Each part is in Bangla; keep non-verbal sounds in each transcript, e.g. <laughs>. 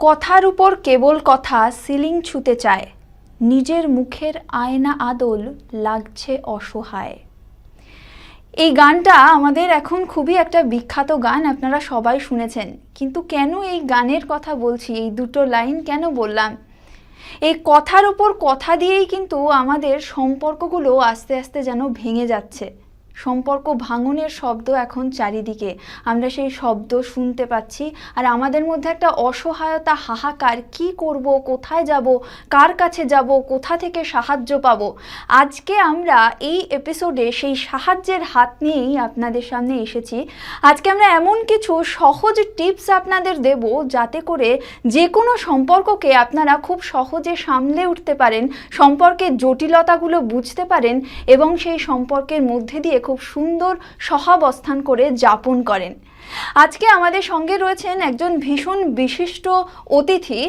কথার উপর কেবল কথা সিলিং ছুতে চায়। নিজের মুখের আয়না আদল লাগছে অসহায়। এই গানটা আমাদের এখন খুবই একটা বিখ্যাত গান, আপনারা সবাই শুনেছেন। কিন্তু কেন এই গানের কথা বলছি? এই দুটো লাইন কেন বললাম? এই কথার উপর কথা দিয়েই কিন্তু আমাদের সম্পর্কগুলো আস্তে আস্তে যেন ভেঙে যাচ্ছে। সম্পর্ক ভাঙনের শব্দ এখন চারিদিকে। আমরা সেই শব্দ শুনতে পাচ্ছি আর আমাদের মধ্যে একটা অসহায়তা, হাহাকার, কি করব, কোথায় যাব, কার কাছে যাব, কোথা থেকে সাহায্য পাবো? আজকে আমরা এই এপিসোডে সেই সাহায্যের হাত নিয়েই আপনাদের সামনে এসেছি। আজকে আমরা এমন কিছু সহজ টিপস আপনাদের দেব যাতে করে যে কোনো সম্পর্ককে আপনারা খুব সহজে সামলে উঠতে পারেন, সম্পর্কের জটিলতাগুলো বুঝতে পারেন এবং সেই সম্পর্কের মধ্যে দিয়ে খুব সুন্দর সহাবস্থান করে যাপন করেন। আজকে আমাদের সঙ্গে রয়েছেন একজন ভীষণ বিশিষ্ট অতিথি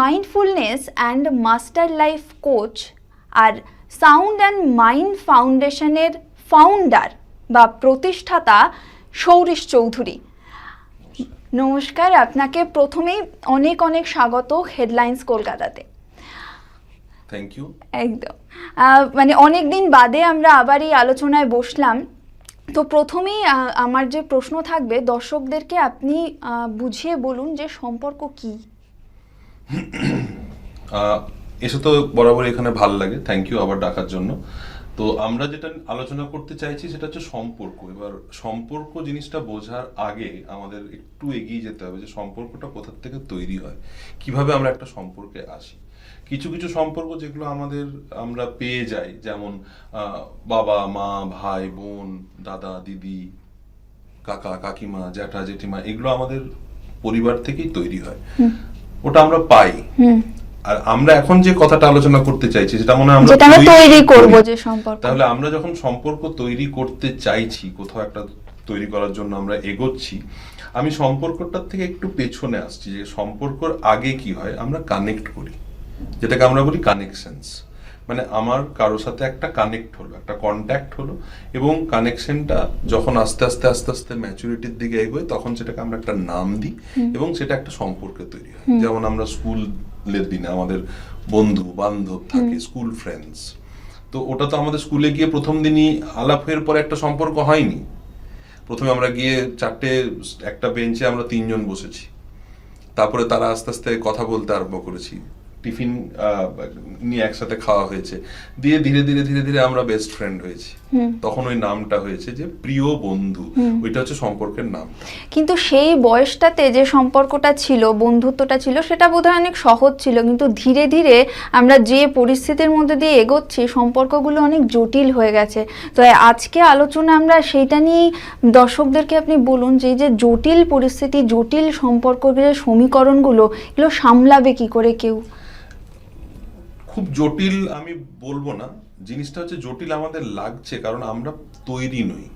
mindfulness and master life coach R sound and mind ফাউন্ডেশনের ফাউন্ডার বা প্রতিষ্ঠাতা সৌরিশ চৌধুরী। নমস্কার আপনাকে প্রথমেই অনেক অনেক স্বাগত হেডলাইন্স কলকাতাতে। থ্যাংক ইউ একদম। মানে অনেক দিন বাদে আমরা আবার এই আলোচনায় বসলাম। তো প্রথমেই আমার যে প্রশ্ন থাকবে, দর্শকদেরকে আপনি বুঝিয়ে বলুন যে সম্পর্ক কি। এসে তো বরাবর এখানে ভালো লাগে। থ্যাংক ইউ আবার ডাকার জন্য। তো আমরা যেটা আলোচনা করতে চাইছি, সেটা হচ্ছে সম্পর্ক। এবার সম্পর্ক জিনিসটা বোঝার আগে আমাদের একটু এগিয়ে যেতে হবে যে সম্পর্কটা কোথার থেকে তৈরি হয়। কীভাবে আমরা একটা সম্পর্কে আসি? কিছু কিছু সম্পর্ক যেগুলো আমাদের আমরা পেয়ে যাই যেমন বাবা মা ভাই বোন দাদা দিদি কাকা কাকিমা জ্যাঠা জেঠিমা এগুলো আমাদের পরিবার থেকেই তৈরি হয়। ওটা আমরা পাই। আর আমরা এখন যে কথাটা আলোচনা করতে চাইছি সেটা মনে হয় আমরা যেটা আমরা তৈরি করব যে সম্পর্ক। তাহলে আমরা যখন সম্পর্ক তৈরি করতে চাইছি কোথাও একটা তৈরি করার জন্য আমরা এগোচ্ছি আমি সম্পর্কটার থেকে একটু পেছনে আসছি যে সম্পর্কর আগে কি হয় আমরা কানেক্ট করি। যেটাকে আমরা বলি কানেকশনস মানে আমার কারোর সাথে একটা কানেক্ট হলো একটা কন্ট্যাক্ট হলো এবং কানেকশনটা যখন আস্তে আস্তে আস্তে আস্তে ম্যাচুরিটির দিকে এগোয় তখন সেটাকে আমরা একটা নাম দিই এবং সেটা একটা সম্পর্কে তৈরি হয়। যেমন আমরা স্কুলের দিনে আমাদের বন্ধু বান্ধব থাকে স্কুল ফ্রেন্ডস তো ওটা তো আমাদের স্কুলে গিয়ে প্রথম দিনই আলাপের পরে একটা সম্পর্ক হয়নি। প্রথমে আমরা গিয়ে চারটে একটা বেঞ্চে আমরা তিনজন বসেছি। তারপরে তারা আস্তে আস্তে কথা বলতে আরম্ভ করেছি। টিফিন নিয়ে একসাথে খাওয়া হয়েছে। দিয়ে ধীরে ধীরে ধীরে ধীরে আমরা বেস্ট ফ্রেন্ড হয়েছি। তখন ওই নামটা হয়েছে যে প্রিয় বন্ধু। ওইটা হচ্ছে সম্পর্কের নাম। কিন্তু সেই বয়সটাতে যে সম্পর্কটা ছিল বন্ধুত্বটা ছিল সেটা বোধহয় অনেক সহজ ছিল। কিন্তু ধীরে ধীরে আমরা যে পরিস্থিতির মধ্যে দিয়ে এগোচ্ছি সম্পর্কগুলো অনেক জটিল হয়ে গেছে। তো আজকে আলোচনা আমরা সেইটা নিয়েই দর্শকদেরকে আপনি বলুন যে এই যে জটিল পরিস্থিতি জটিল সম্পর্কের সমীকরণগুলো এগুলো সামলাবে কি করে কেউ? খুব জটিল আমি বলব না। জিনিসটা হচ্ছে জটিল আমাদের লাগছে কারণ আমরা তৈরি নই।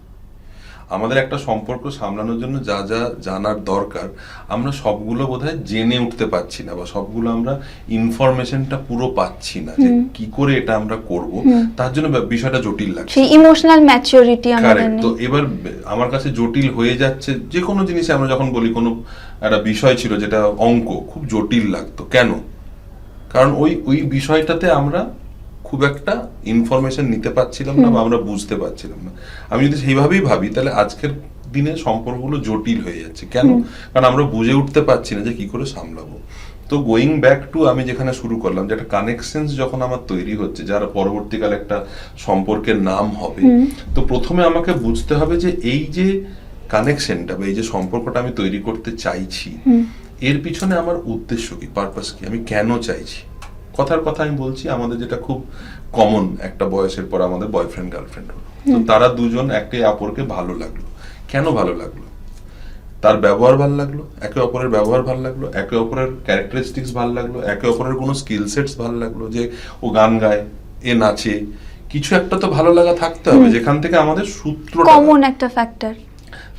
আমাদের একটা সম্পর্ক সামলানোর জন্য যা যা জানার দরকার আমরা সবগুলো বোধহয় জেনে উঠতে পারছি না বা সবগুলো আমরা ইনফরমেশনটা পুরো পাচ্ছি না যে কি করে এটা আমরা করব। তার জন্য বিষয়টা জটিল লাগছে। সেই ইমোশনাল ম্যাচিওরিটি আমাদের তো এবার আমার কাছে জটিল হয়ে যাচ্ছে যে কোনো জিনিসে আমরা যখন বলি কোনো একটা বিষয় ছিল যেটা অঙ্ক খুব জটিল লাগতো। কেন? কারণ ওই ওই বিষয়টাতে আমরা খুব একটা ইনফরমেশন নিতে পারছিলাম না বা আমরা বুঝতে পারছিলাম না। আমি যদি সেইভাবেই ভাবি তাহলে আজকের দিনে সম্পর্কগুলো জটিল হয়ে যাচ্ছে। কেন? কারণ আমরা বুঝে উঠতে পারছি না যে কি করে সামলাবো। তো গোয়িং ব্যাক টু আমি যেখানে শুরু করলাম যে একটা কানেকশনস যখন আমার তৈরি হচ্ছে যার পরবর্তীকালে একটা সম্পর্কের নাম হবে তো প্রথমে আমাকে বুঝতে হবে যে এই যে কানেকশনটা বা এই যে সম্পর্কটা আমি তৈরি করতে চাইছি এর পিছনে আমার উদ্দেশ্য কি পারপাস কি? আমি কেন চাইছি? কথার কথা আমি বলছি আমাদের যেটা খুব কমন একটা বয়সের পর আমাদের বয়ফ্রেন্ড গার্লফ্রেন্ড হলো। তো তারা দুজন একে অপরকে ভালো লাগল। কেন ভালো লাগল? তার ব্যবহার ভালো লাগল একে অপরের ব্যবহার ভালো লাগল একে অপরের ক্যারেক্টারিস্টিক্স ভালো লাগল একে অপরের কোনো স্কিল সেটস ভালো লাগল যে ও গান গায় এ নাচে কিছু একটা তো ভালো লাগা থাকতে হবে যেখান থেকে আমাদের সূত্র কমন একটা ফ্যাক্টর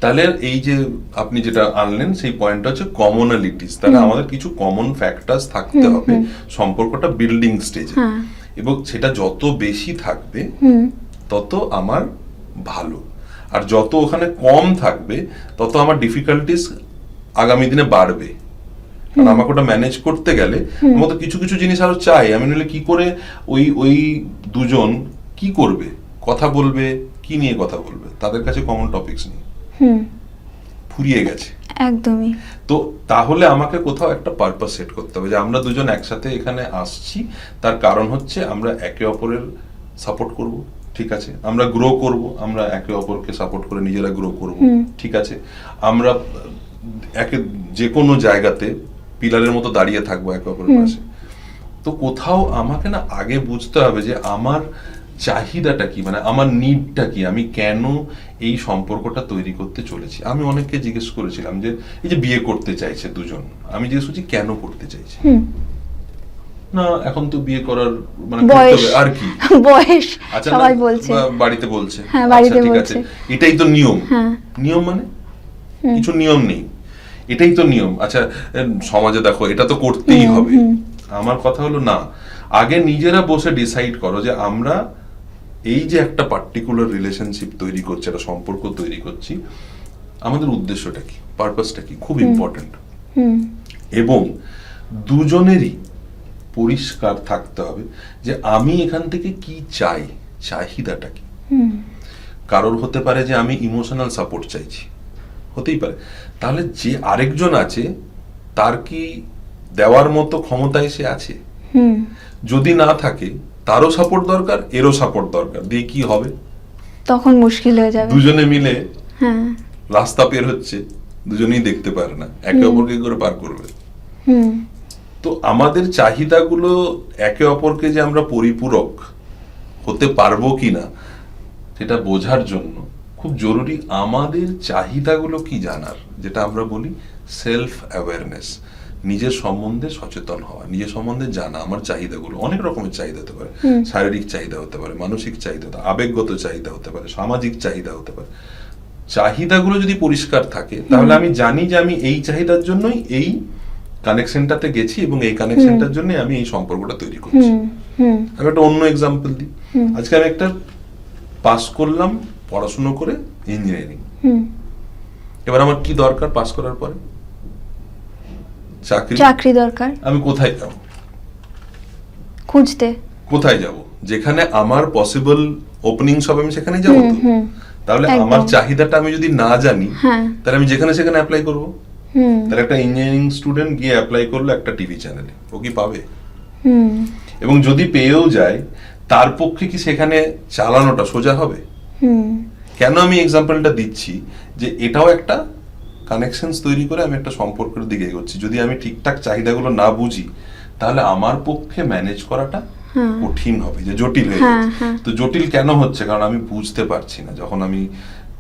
তাহলে এই যে আপনি যেটা আনলেন সেই পয়েন্টটা হচ্ছে কমনালিটিস তাহলে আমাদের কিছু কমন ফ্যাক্টরস থাকতে হবে সম্পর্কটা বিল্ডিং স্টেজে হ্যাঁ। এবং সেটা যত বেশি থাকবে তত আমার ভালো। আর যত ওখানে কম থাকবে তত আমার ডিফিকাল্টিস আগামী দিনে বাড়বে। কারণ আমাকে ওটা ম্যানেজ করতে গেলে আমার তো কিছু কিছু জিনিস আরও চাই। আমি নইলে কি করে ওই ওই দুজন কি করবে কথা বলবে কি নিয়ে কথা বলবে? তাদের কাছে কমন টপিকস নেই হুম ফুরিয়ে গেছে। একদমই। তো তাহলে আমাকে কোথাও একটা পারপাস সেট করতে হবে যে আমরা দুজন একসাথে এখানে আসছি তার কারণ হচ্ছে আমরা একে অপরের সাপোর্ট করব ঠিক আছে? আমরা গ্রো করব আমরা একে অপরকে সাপোর্ট করে নিজেরা গ্রো করব ঠিক আছে? আমরা একে যে কোনো জায়গাতে পিলারের মতো দাঁড়িয়ে থাকব একে অপরের। পাশে। তো কোথাও আমাকে না আগে বুঝতে হবে যে আমার চাহিদাটা কি? মানে আমার নিডটা কি? আমি কেন এই সম্পর্কটা তৈরি করতে চলেছি? আমি অনেককে জিজ্ঞেস করেছিলাম যে এই যে বিয়ে করতে চাইছে দুজন আমি জিজ্ঞেস করছি কেন করতে চাইছে? না এখন তো বিয়ে করার মানে আর কি? <laughs> বয়স আচ্ছা সবাই বলছে। বাড়িতে বলছে। হ্যাঁ, বাড়িতে আচ্ছা, ঠিক বলছে। আছে। এটাই তো নিয়ম। হ্যাঁ। নিয়ম মানে? কিছু নিয়ম নেই। এটাই তো নিয়ম। আচ্ছা সমাজে দেখো এটা তো করতেই হবে। আমার কথা হলো না। আগে নিজেরা বসে ডিসাইড করো যে আমরা এই যে একটা পার্টিকুলার রিলেশনশিপ তৈরি করছি একটা সম্পর্ক তৈরি করছি আমাদের উদ্দেশ্যটা কি? পারপাসটা কি? খুব ইম্পর্টেন্ট এবং দুজনেরই পরিষ্কার থাকতে হবে যে আমি এখান থেকে কি চাই চাহিদাটা কি? হুম। কারোর হতে পারে যে আমি ইমোশনাল সাপোর্ট চাইছি হতেই পারে। তাহলে যে আরেকজন আছে তার কি দেওয়ার মতো ক্ষমতায় সে আছে? যদি না থাকে তারও সাপোর্ট দরকার এরও সাপোর্ট দরকার। দিয়ে কি হবে? তখন মুশকিল হয়ে যাবে। দুজনে মিলে হ্যাঁ। রাস্তা পের হচ্ছে দুজনেই দেখতে পারে না। একে অপরকে করে পার করবে। তো আমাদের চাহিদাগুলো একে অপরকে যে আমরা পরিপূরক হতে পারব কিনা সেটা বোঝার জন্য খুব জরুরি আমাদের চাহিদাগুলো কি জানার যেটা আমরা বলি সেলফ অ্যাওয়ারনেস নিজের সম্বন্ধে সচেতন হওয়া নিজের সম্বন্ধে জানা আমার চাহিদাগুলো অনেক রকমের চাহিদা হতে পারে। শারীরিক চাহিদা হতে পারে মানসিক চাহিদা হতে আবেগগত চাহিদা হতে পারে সামাজিক চাহিদা হতে পারে। চাহিদাগুলো যদি পরিষ্কার থাকে তাহলে আমি জানি যে আমি এই চাহিদার জন্যই এই কানেকশনটাতে গেছি এবং এই কানেকশনটার জন্য আমি এই সম্পর্কটা তৈরি করছি। আমি একটা অন্য এক্সাম্পল দিই। আজকে আমি একটা পাস করলাম পড়াশুনো করে ইঞ্জিনিয়ারিং এবার আমার কি দরকার পাস করার পরে? চাকরি? চাকরি দরকার। আমি কোথায় যাব? খুঁজতে। কোথায় যাব? যেখানে আমার পসিবল ওপেনিংস হবে আমি সেখানেই যাব তো? তাহলে আমার চাহিদাটা আমি যদি না জানি হ্যাঁ। তাহলে আমি যেখানে সেখানে অ্যাপ্লাই করব। তাহলে একটা ইঞ্জিনিয়ারিং স্টুডেন্ট গিয়ে অ্যাপ্লাই করল একটা টিভি চ্যানেলে ও কি পাবে? এবং যদি পেয়েও যায় তার পক্ষে কি সেখানে চালানোটা সোজা হবে? কেন আমি এক্সাম্পলটা দিচ্ছি যে এটাও একটা কানেকশনস তৈরি করে আমি একটা সম্পর্কের দিকে এগোচ্ছি। যদি আমি ঠিকঠাক চাহিদাগুলো না বুঝি তাহলে আমার পক্ষে ম্যানেজ করাটা। কঠিন হবে যে জটিল হয়ে হ্যাঁ, যাচ্ছে। হ্যাঁ। তো জটিল কেন হচ্ছে? কারণ আমি বুঝতে পারছি না। যখন আমি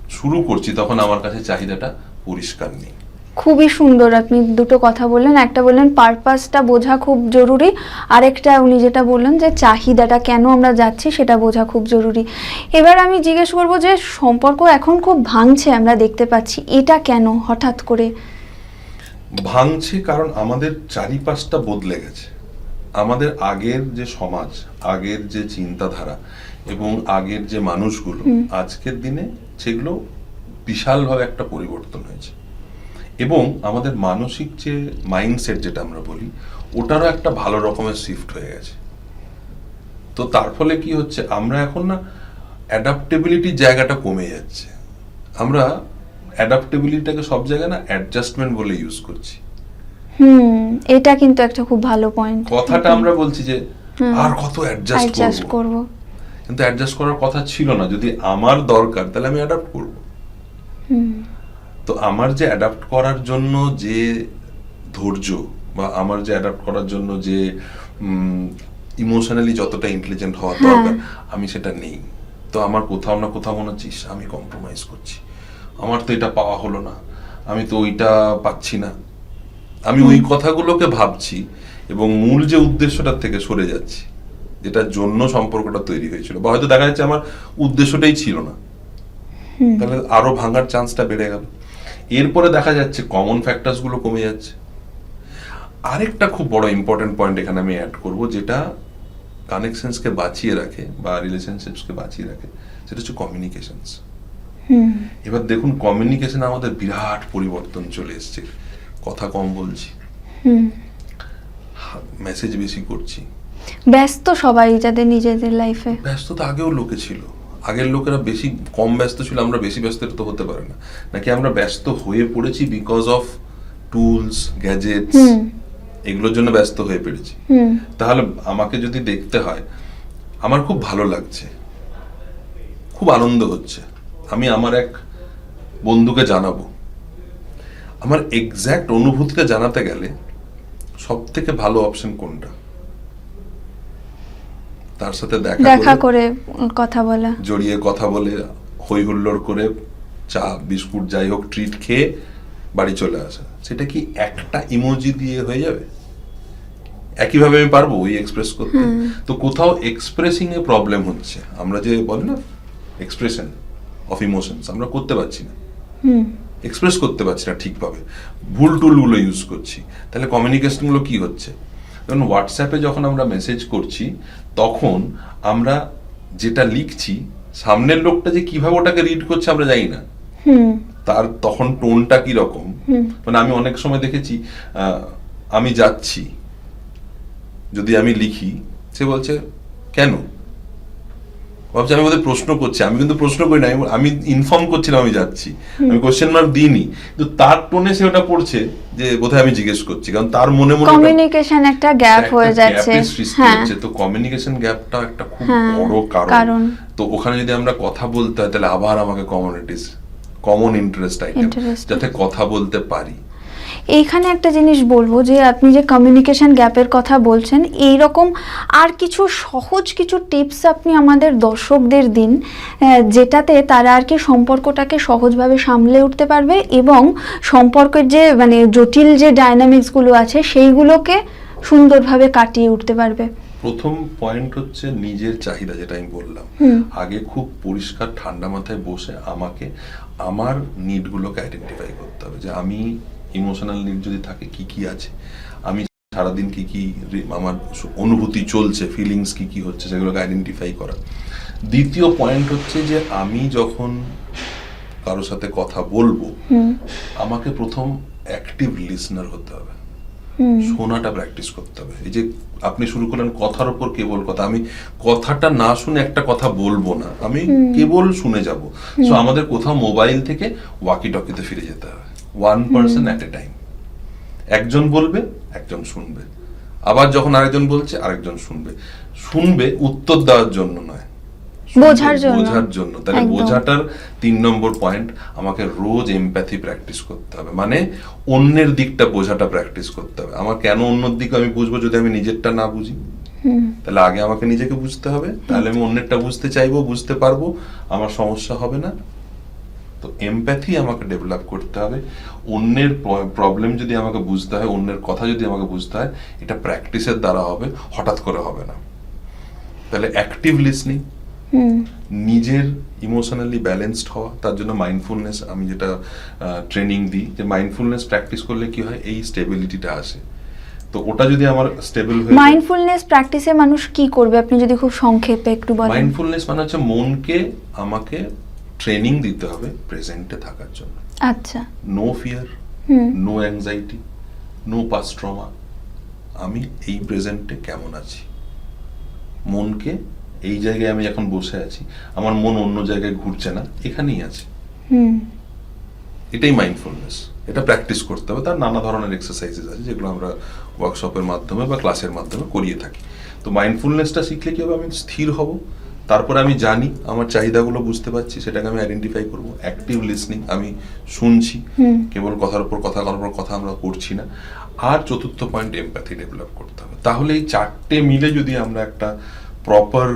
শুরু করছি তখন আমার কাছে চাহিদাটা পরিষ্কার নেই। খুবই সুন্দর। আপনি দুটো কথা বললেন একটা বললেন পারপাসটা বোঝা খুব জরুরি আরেকটা উনি যেটা বললেন যে চাহিদাটা কেন আমরা যাচ্ছি সেটা বোঝা খুব জরুরি। এবার আমি জিজ্ঞেস করব যে সম্পর্ক এখন খুব ভাঙছে আমরা দেখতে পাচ্ছি এটা কেন হঠাৎ করে? ভাঙছে কারণ আমাদের চারিপাশটা বদলে গেছে। আমাদের আগের যে সমাজ আগের যে চিন্তাধারা এবং আগের যে মানুষগুলো আজকের দিনে সেগুলো বিশালভাবে একটা পরিবর্তন হয়েছে। এবং আমাদের মানসিক যে মাইন্ডসেট যেটা আমরা বলি ওটারও একটা ভালো রকমের শিফট হয়ে গেছে। তো তার ফলে কি হচ্ছে আমরা এখন না অ্যাডাপ্টেবিলিটির জায়গাটা কমে যাচ্ছে। আমরা অ্যাডাপ্টেবিলিটিটাকে সব জায়গায় না অ্যাডজাস্টমেন্ট বলে ইউজ করছি। হুম এটা কিন্তু একটা খুব ভালো পয়েন্ট কথাটা আমরা বলছি যে আর কত অ্যাডজাস্ট করব? কিন্তু অ্যাডজাস্ট করার কথা ছিল না। যদি আমার দরকার তাহলে আমি অ্যাডাপ্ট করব। হুম। তো আমার যে অ্যাডাপ্ট করার জন্য যে ধৈর্য বা আমার যে অ্যাডাপ্ট করার জন্য যে ইমোশনালি যতটা ইন্টেলিজেন্ট হওয়া হ্যাঁ। দরকার আমি সেটা নেই। তো আমার কোথাও না কোথাও মনে হচ্ছে আমি কম্প্রোমাইজ করছি। আমার তো এটা পাওয়া হলো না। আমি তো ওইটা পাচ্ছি না। আমি ওই কথাগুলোকে ভাবছি এবং মূল যে উদ্দেশ্যটার থেকে সরে যাচ্ছি যেটার জন্য সম্পর্কটা তৈরি হয়েছিল। বা হয়তো দেখা যাচ্ছে আমার উদ্দেশ্যটাই ছিল না। তাহলে আরও ভাঙার চান্সটা বেড়ে গেল। এরপরে দেখা যাচ্ছে কমন ফ্যাক্টরসগুলো কমে যাচ্ছে। আরেকটা খুব বড় ইম্পর্টেন্ট পয়েন্ট এখানে আমি অ্যাড করব যেটা কানেকশনসকে বাঁচিয়ে রাখে বা রিলেশনশিপসকে বাঁচিয়ে রাখে সেটা হচ্ছে কমিউনিকেশনস এবার দেখুন কমিউনিকেশন আমাদের বিরাট পরিবর্তন চলে এসছে। কথা কম বলছি। হুম। মেসেজ বেশি করছি। ব্যস্ত সবাই যাদের নিজেদের লাইফে ব্যস্ত তো আগেও লোকে ছিল। আগের লোকেরা বেশি কম ব্যস্ত ছিল আমরা বেশি ব্যস্ত তো হতে পারে না। নাকি আমরা ব্যস্ত হয়ে পড়েছি বিকজ অফ টুলস গ্যাজেটস এগুলোর জন্য ব্যস্ত হয়ে পড়েছি। তাহলে আমাকে যদি দেখতে হয় আমার খুব ভালো লাগছে। খুব আনন্দ হচ্ছে। আমি আমার এক বন্ধুকে জানাব। আমার এক্স্যাক্ট অনুভূতিটা জানাতে গেলে সব থেকে ভালো অপশন কোনটা? তার সাথে দেখা করে কথা বলা। জড়িয়ে কথা বলে হই হুল্লোড় করে চা বিস্কুট যাই হোক ট্রিট খেয়ে বাড়ি চলে আসা। সেটা কি একটা ইমোজি দিয়ে হয়ে যাবে? একইভাবে আমি পারব ওই এক্সপ্রেস করতে? তো কোথাও এক্সপ্রেসিং এ প্রবলেম হচ্ছে। আমরা যে বলে না এক্সপ্রেশন অফ ইমোশনস আমরা করতে পারছি না। হুম। এক্সপ্রেস করতে পারছি না ঠিকভাবে। ভুল টুলগুলো ইউজ করছি। তাহলে কমিউনিকেশনগুলো কি হচ্ছে? যেমন হোয়াটসঅ্যাপে যখন আমরা মেসেজ করছি তখন আমরা যেটা লিখছি সামনের লোকটা যে কীভাবে ওটাকে রিড করছে আমরা জানি না। তার তখন টোনটা কি রকম মানে আমি অনেক সময় দেখেছি আহ, আমি যাচ্ছি যদি আমি লিখি সে বলছে কেন? ভাবছি আমি বোধহয় প্রশ্ন করছি। আমি কিন্তু প্রশ্ন করি না আমি- ইনফর্ম করছিলাম আমি যাচ্ছি। আমি কোশ্চেন মার্ক দিইনি। কিন্তু তার টোনে সে ওটা পড়ছে যে বোধহয় আমি জিজ্ঞেস করছি। কারণ তার মনে মনে কমিউনিকেশন একটা গ্যাপ হয়ে যাচ্ছে। হ্যাঁ। তো কমিউনিকেশন গ্যাপটা একটা খুব হ্যাঁ, বড় কারণ। কারণ। তো ওখানে যদি আমরা কথা বলতে হয় তাহলে আবার আমাকে কমিউনিটিস কমন ইন্টারেস্ট আইটেম যাতে কথা বলতে পারি। এইখানে একটা জিনিস বলব যে আপনি যে কমিউনিকেশন গ্যাপের কথা বলছেন এই রকম আর কিছু সহজ কিছু টিপস আপনি আমাদের দর্শকদের দিন যেটাতে তারা আর কি সম্পর্কটাকে সহজভাবে সামলে উঠতে পারবে এবং সম্পর্কের যে মানে জটিল যে ডায়নামিক্সগুলো আছে সেইগুলোকে সুন্দরভাবে কাটিয়ে উঠতে পারবে। প্রথম পয়েন্ট হচ্ছে নিজের চাহিদা যেটা আমি বললাম। আগে খুব পরিষ্কার ঠান্ডা মাথায় বসে আমাকে আমার নিডগুলোকে আইডেন্টিফাই করতে হবে যে আমি ইমোশনাল নিড যদি থাকে কি কি আছে? আমি সারাদিন কি কি আমার অনুভূতি চলছে ফিলিংস কি কি হচ্ছে সেগুলোকে আইডেন্টিফাই করা। দ্বিতীয় পয়েন্ট হচ্ছে যে আমি যখন কারোর সাথে কথা বলব আমাকে প্রথম অ্যাক্টিভ লিসনার হতে হবে। শোনাটা প্র্যাকটিস করতে হবে। এই যে আপনি শুরু করলেন কথার উপর কেবল কথা আমি কথাটা না শুনে একটা কথা বলব না আমি কেবল শুনে যাব। সো আমাদের কোথাও মোবাইল থেকে ওয়াকি টকিতে ফিরে যেতে হবে। One person at a time একজন বলবে একজন শুনবে। আবার যখন আরেকজন বলছে আরেকজন শুনবে। শুনবে উত্তর দেওয়ার জন্য নয়। বোঝার জন্য। বোঝার জন্য। তাহলে বোঝাটার তিন নম্বর পয়েন্ট আমাকে রোজ এমপ্যাথি প্র্যাকটিস করতে হবে। মানে অন্যের দিকটা বোঝাটা প্র্যাকটিস করতে হবে। আমার কেন অন্যের দিক আমি বুঝব যদি আমি নিজেরটা না বুঝি? তাহলে আগে আমাকে নিজেকে বুঝতে হবে। তাহলে আমি অন্যেরটা বুঝতে চাইব বুঝতে পারব। আমার সমস্যা হবে না। তো এমপ্যাথি আমাকে ডেভেলপ করতে হবে। অন্যের প্রবলেম যদি আমাকে বুঝতে হয় অন্যের কথা যদি আমাকে বুঝতে হয় এটা প্র্যাকটিসের দ্বারা হবে হঠাৎ করে হবে না। তাহলে অ্যাক্টিভ লিসনিং নিজের ইমোশনালি ব্যালেন্সড হওয়া তার জন্য মাইন্ডফুলনেস আমি যেটা ট্রেনিং দিই যে মাইন্ডফুলনেস প্র্যাকটিস করলে কি হয় এই স্টেবিলিটিটা আসে। তো ওটা যদি আমার স্টেবল হয়ে মাইন্ডফুলনেস প্র্যাকটিসে মানুষ কি করবে? আপনি যদি খুব সংক্ষেপে একটু বলেন। মাইন্ডফুলনেস মানে হচ্ছে মনকে আমাকে ট্রেনিং দিতে হবে প্রেজেন্টে থাকার জন্য। আচ্ছা। No fear no anxiety no past trauma আমি এই প্রেজেন্টে কেমন আছি? মনকে এই জায়গায় আমি এখন বসে আছি। আমার মন অন্য জায়গায় ঘুরছে না এখানেই আছে। হুম। এটাই মাইন্ডফুলনেস এটা প্র্যাকটিস করতে হবে। তার নানা ধরনের এক্সারসাইজেস আছে যেগুলো আমরা ওয়ার্কশপের মাধ্যমে বা ক্লাসের মাধ্যমে করিয়ে থাকি। তো মাইন্ডফুলনেসটা শিখলে কি হবে? আমি স্থির হব। তারপরে আমি জানি আমার চাহিদাগুলো বুঝতে পারছি সেটাকে আমি আইডেন্টিফাই করব। অ্যাক্টিভ লিসনিং আমি শুনছি। কেবল কথার উপর কথা কথার উপর কথা আমরা করছি না। আর চতুর্থ পয়েন্ট এমপ্যাথি ডেভেলপ করতে হবে। তাহলে এই চারটে মিলে যদি আমরা একটা প্রপার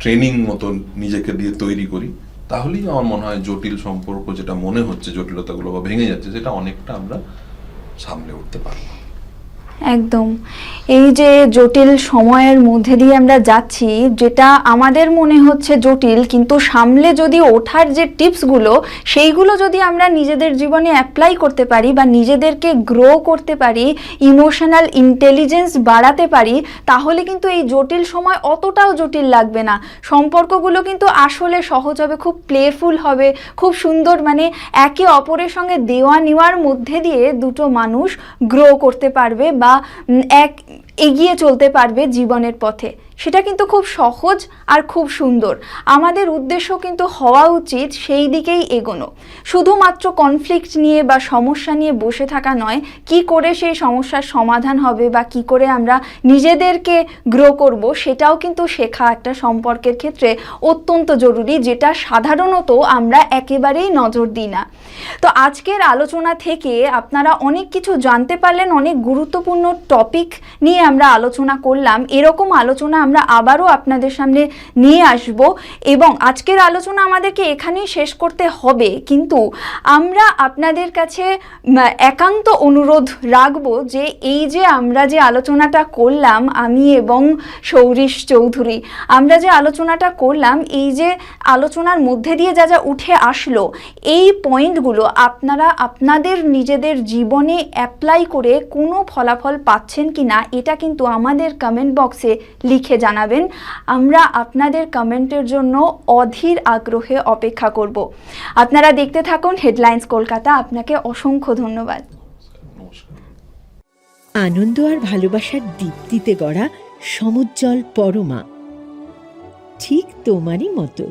ট্রেনিং মতন নিজেকে দিয়ে তৈরি করি তাহলেই আমার মনে হয় জটিল সম্পর্ক যেটা মনে হচ্ছে জটিলতাগুলো বা ভেঙে যাচ্ছে সেটা অনেকটা আমরা সামলে উঠতে পারব। একদম। এই যে জটিল সময়ের মধ্যে দিয়ে আমরা যাচ্ছি, যেটা আমাদের মনে হচ্ছে জটিল, কিন্তু সামলে যদি ওঠার যে টিপসগুলো, সেইগুলো যদি আমরা নিজেদের জীবনে অ্যাপ্লাই করতে পারি বা নিজেদেরকে গ্রো করতে পারি ইমোশনাল ইন্টেলিজেন্স বাড়াতে পারি, তাহলে কিন্তু এই জটিল সময় অতটাও জটিল লাগবে না। সম্পর্কগুলো কিন্তু আসলে সহজ হবে, খুব প্লেফুল হবে, খুব সুন্দর মানে একে অপরের সঙ্গে দেওয়া নেওয়ার মধ্যে দিয়ে দুটো মানুষ গ্রো করতে পারবে বা উম, এক এগিয়ে চলতে পারবে জীবনের পথে। সেটা কিন্তু খুব সহজ আর খুব সুন্দর। আমাদের উদ্দেশ্য কিন্তু হওয়া উচিত সেই দিকেই এগোনো। শুধুমাত্র কনফ্লিক্ট নিয়ে বা সমস্যা নিয়ে বসে থাকা নয়, কি করে সেই সমস্যার সমাধান হবে বা কি করে আমরা নিজেদেরকে গ্রো করব, সেটাও কিন্তু শেখা একটা সম্পর্কের ক্ষেত্রে অত্যন্ত জরুরি, যেটা সাধারণত আমরা একেবারেই নজর দিই না। তো আজকের আলোচনা থেকে আপনারা অনেক কিছু জানতে পারলেন, অনেক গুরুত্বপূর্ণ টপিক নিয়ে আমরা আলোচনা করলাম। এরকম আলোচনা আমরা আবারও আপনাদের সামনে নিয়ে আসব এবং আজকের আলোচনা আমাদেরকে এখানেই শেষ করতে হবে। কিন্তু আমরা আপনাদের কাছে একান্ত অনুরোধ রাখব যে এই যে আমরা যে আলোচনাটা করলাম, আমি এবং সৌরিশ চৌধুরী, আমরা যে আলোচনাটা করলাম, এই যে আলোচনার মধ্যে দিয়ে যা যা উঠে আসলো, এই পয়েন্টগুলো আপনারা আপনাদের নিজেদের জীবনে অ্যাপ্লাই করে কোনো ফলাফল পাচ্ছেন কি না এটা কিন্তু আমাদের কমেন্ট বক্সে লিখে জানাবেন। আমরা আপনাদের কমেন্টের জন্য অধীর আগ্রহে অপেক্ষা করব। আপনারা দেখতে থাকুন হেডলাইন্স কলকাতা। আপনাকে অসংখ্য ধন্যবাদ। আনন্দ আর ভালোবাসার দীপ্তিতে গড়া সমুজ্জ্বল পরমা। ঠিক তোমারই মতো।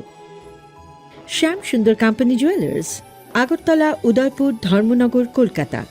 Shyam Sundar company jewellers Agartala, Udaipur, Dharmanagar, Kolkata.